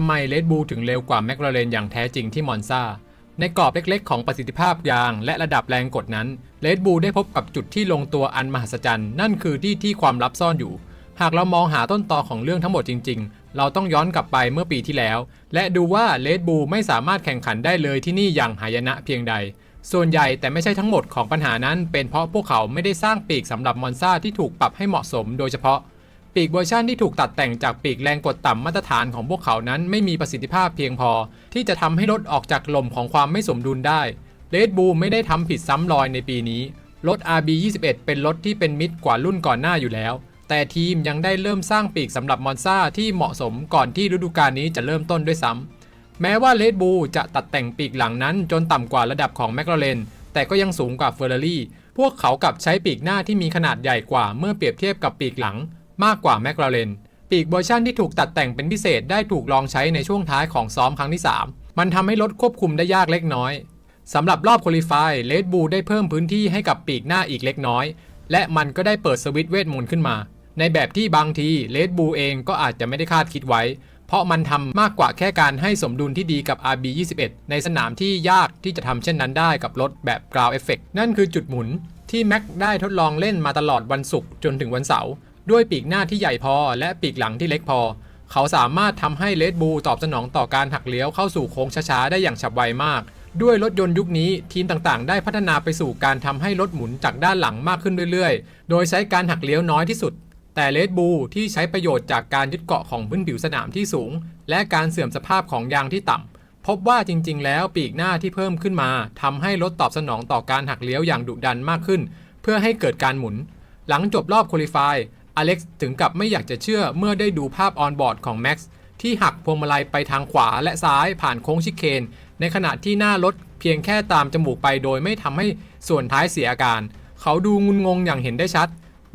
ทำไมเลดบูถึงเร็วกว่าแมคลาเรนอย่างแท้จริงที่มอนซาในกรอบเล็กๆ ของประสิทธิภาพยางและระดับแรงกดนั้นเลดบูได้พบกับจุดที่ลงตัวอันมหัศจรรย์นั่นคือที่ที่ความลับซ่อนอยู่ หากเรามองหาต้นตอของเรื่องทั้งหมดจริง ๆ เราต้องย้อนกลับไปเมื่อปีที่แล้ว และดูว่าเลดบูไม่สามารถแข่งขันได้เลยที่นี่อย่างหายนะเพียงใด ส่วนใหญ่แต่ไม่ใช่ทั้งหมดของปัญหานั้น เป็นเพราะพวกเขาไม่ได้สร้างปีกสำหรับมอนซาที่ถูกปรับให้เหมาะสม โดยเฉพาะ ปีกเวอร์ชันที่ถูกตัดแต่งจากปีกแรงกดต่ำมาตรฐานของพวกเขานั้นไม่มีประสิทธิภาพเพียงพอ ที่จะทำให้รถออกจากลมของความไม่สมดุลได้เ d ดบูไม่ได้ทำผิดซ้ำรอยในปีนี้ รถ RB21 เป็นรถที่เป็นมิตรกว่ารุ่นก่อนหน้าอยู่แล้ว แต่ทีมยังได้เริ่มสร้างปีกสำหรับมอนซาที่เหมาะสมก่อนที่ฤดูกาลนี้จะเริ่มต้นด้วยซ้ำแม้ว่าเ d ดบูจะตัดแต่งปีกหลังนั้นจนต่ำกว่าระดับของแมคลาเรนแต่ก็ยังสูงกว่าเฟอร์รารี่พวกเขากลับใช้ปีกหน้าที่มีขนาดใหญ่กว่าเมื่อเปรียบเทียบกับปีกหลัง มากกว่าแมคลาเรนปีกเวอร์ชันที่ถูกตัดแต่งเป็นพิเศษได้ถูกลองใช้ในช่วงท้ายของซ้อมครั้งที่ 3 มันทำให้รถควบคุมได้ยากเล็กน้อยสำหรับรอบคุริฟายเลดบูได้เพิ่มพื้นที่ให้กับปีกหน้าอีกเล็กน้อย และมันก็ได้เปิดสวิตช์เวทมนต์ขึ้นมา ในแบบที่บางทีเลดบูเองก็อาจจะไม่ได้คาดคิดไว้ เพราะมันทำมากกว่าแค่การให้สมดุลที่ดีกับ RB21 ในสนามที่ยากที่จะทำเช่นนั้นได้กับรถแบบ Ground Effect นั่นคือจุดหมุนที่แม็กได้ทดลองเล่นมาตลอดวันศุกร์จนถึงวันเสาร์ ด้วยปีกหน้าที่ใหญ่พอและปีกหลังที่เล็กพอ เขาสามารถทำให้เลดบูตอบสนองต่อการหักเลี้ยวเข้าสู่โค้งช้าๆ ได้อย่างฉับไวมาก ด้วยรถยนต์ยุคนี้ทีมต่างๆ ได้พัฒนาไปสู่การทำให้รถหมุนจากด้านหลังมากขึ้นเรื่อยๆ โดยใช้การหักเลี้ยวน้อยที่สุด แต่เลดบูที่ใช้ประโยชน์จากการยึดเกาะของพื้นผิวสนามที่สูง และการเสื่อมสภาพของยางที่ต่ำพบว่าจริงๆ แล้วปีกหน้าที่เพิ่มขึ้นมาทำให้รถตอบสนองต่อการหักเลี้ยวอย่างดุดันมากขึ้น เพื่อให้เกิดการหมุน หลังจบรอบคุริฟาย อเล็กซ์ถึงกับไม่อยากจะเชื่อเมื่อได้ดูภาพออนบอร์ดของแม็กซ์ที่หักพวงมาลัยไปทางขวาและซ้ายผ่านโค้งชิคเคน ในขณะที่หน้ารถเพียงแค่ตามจมูกไปโดยไม่ทำให้ส่วนท้ายเสียอาการ เขาดูงุนงงอย่างเห็นได้ชัด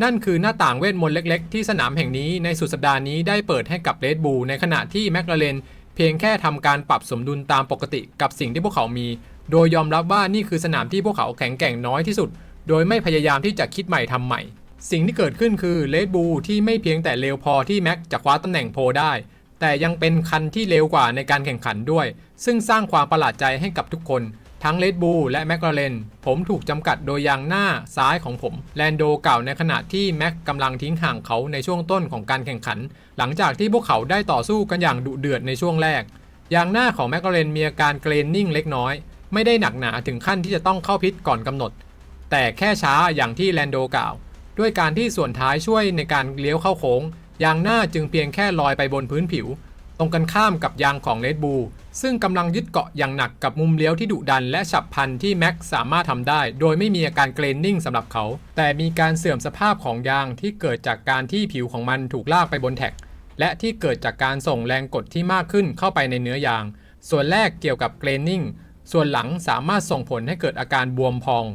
นั่นคือหน้าต่างเวทมนต์เล็กๆ ที่สนามแห่งนี้ในสุดสัปดาห์นี้ได้เปิดให้กับเรดบูลในขณะที่แมคลาเรนเพียงแค่ทำการปรับสมดุลตามปกติกับสิ่งที่พวกเขามี โดยยอมรับว่านี่คือสนามที่พวกเขาแข็งแกร่งน้อยที่สุด โดยไม่พยายามที่จะคิดใหม่ทำใหม่ สิ่งที่เกิดขึ้นคือเลดบูที่ไม่เพียงแต่เร็วพอที่แม็กจะคว้าตำแหน่งโพได้ แต่ยังเป็นคันที่เร็วกว่าในการแข่งขันด้วย ซึ่งสร้างความประหลาดใจให้กับทุกคน ทั้งเลดบูและแมคลาเรนผมถูกจำกัดโดยยางหน้าซ้ายของผมแลนโดกล่าวในขณะที่แม็กกำลังทิ้งห่างเขาในช่วงต้นของการแข่งขัน หลังจากที่พวกเขาได้ต่อสู้กันอย่างดุเดือดในช่วงแรกยางหน้าของแมคลาเรนมีอาการเกรนนิ่งเล็กน้อย ไม่ได้หนักหนาถึงขั้นที่จะต้องเข้าพิษก่อนกำหนด แต่แค่ช้าอย่างที่แลนโดกล่าว ด้วยการที่ส่วนท้ายช่วยในการเลี้ยวเข้าโค้ง ยางหน้าจึงเพียงแค่ลอยไปบนพื้นผิว ตรงกันข้ามกับยางของเลดบูซึ่งกำลังยึดเกาะอย่างหนักกับมุมเลี้ยวที่ดุดันและฉับพลันที่แม็กสามารถทำได้ โดยไม่มีอาการเกรนนิ่งสำหรับเขา แต่มีการเสื่อมสภาพของยางที่เกิดจากการที่ผิวของมันถูกลากไปบนแท็ก และที่เกิดจากการส่งแรงกดที่มากขึ้นเข้าไปในเนื้อยาง ส่วนแรกเกี่ยวกับเกรนนิ่งส่วนหลังสามารถส่งผลให้เกิดอาการบวมพอง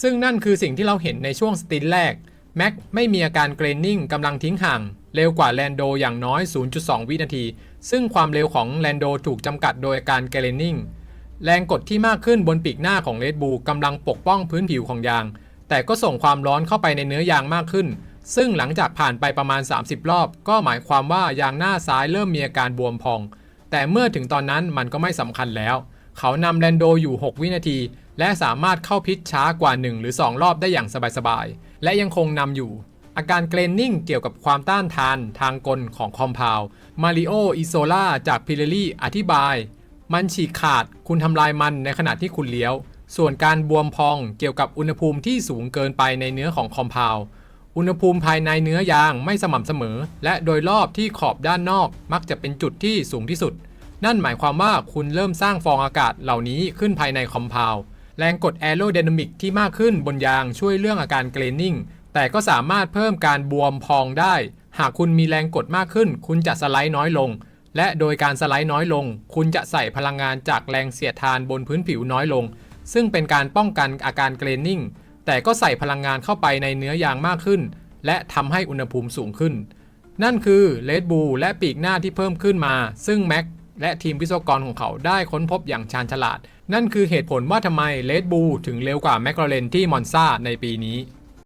ซึ่งนั่นคือสิ่งที่เราเห็นในช่วงสตินแรก แม็กไม่มีอาการเกรนนิ่งกำลังทิ้งห่าง เร็วกว่าแลนโดอย่างน้อย 0.2 วินาที ซึ่งความเร็วของแลนโดถูกจำกัดโดยอาการเกรนนิ่ง แรงกดที่มากขึ้นบนปีกหน้าของเลดบูกำลังปกป้องพื้นผิวของยาง แต่ก็ส่งความร้อนเข้าไปในเนื้อยางมากขึ้น ซึ่งหลังจากผ่านไปประมาณ 30 รอบ ก็หมายความว่ายางหน้าซ้ายเริ่มมีอาการบวมพอง แต่เมื่อถึงตอนนั้นมันก็ไม่สำคัญแล้ว เขานำแลนโดอยู่ 6 วินาที และสามารถเข้าพิชช้ากว่า 1 หรือ 2 รอบได้อย่างสบายๆ และยังคงนำอยู่ อาการเกรนนิ่งเกี่ยวกับความต้านทานทางกลของคอมเพลมาริโออิโซล่าจากพิเรลี่อธิบาย มันฉีกขาดคุณทำลายมันในขณะที่คุณเลี้ยว ส่วนการบวมพองเกี่ยวกับอุณหภูมิที่สูงเกินไปในเนื้อของคอมเพลอุณหภูมิภายในเนื้อยางไม่สม่ำเสมอ และโดยรอบที่ขอบด้านนอกมักจะเป็นจุดที่สูงที่สุด นั่นหมายความว่าคุณเริ่มสร้างฟองอากาศเหล่านี้ขึ้นภายในคอมเพล แรงกดแอโรไดนามิกที่มากขึ้นบนยางช่วยเรื่องอาการเกรนนิ่ง แต่ก็สามารถเพิ่มการบวมพองได้ หากคุณมีแรงกดมากขึ้น คุณจะสไลด์น้อยลง และโดยการสไลด์น้อยลง คุณจะใส่พลังงานจากแรงเสียดทานบนพื้นผิวน้อยลง ซึ่งเป็นการป้องกันอาการเกรนนิ่ง แต่ก็ใส่พลังงานเข้าไปในเนื้อยางมากขึ้น และทำให้อุณหภูมิสูงขึ้น นั่นคือเลดบูและปีกหน้าที่เพิ่มขึ้นมา ซึ่งแม็ก และทีมวิศวกรของเขาได้ค้นพบอย่างชาญฉลาด นั่นคือเหตุผลว่าทำไมเลดบูถึงเร็วกว่าแมคลาเรนที่มอนซาในปีนี้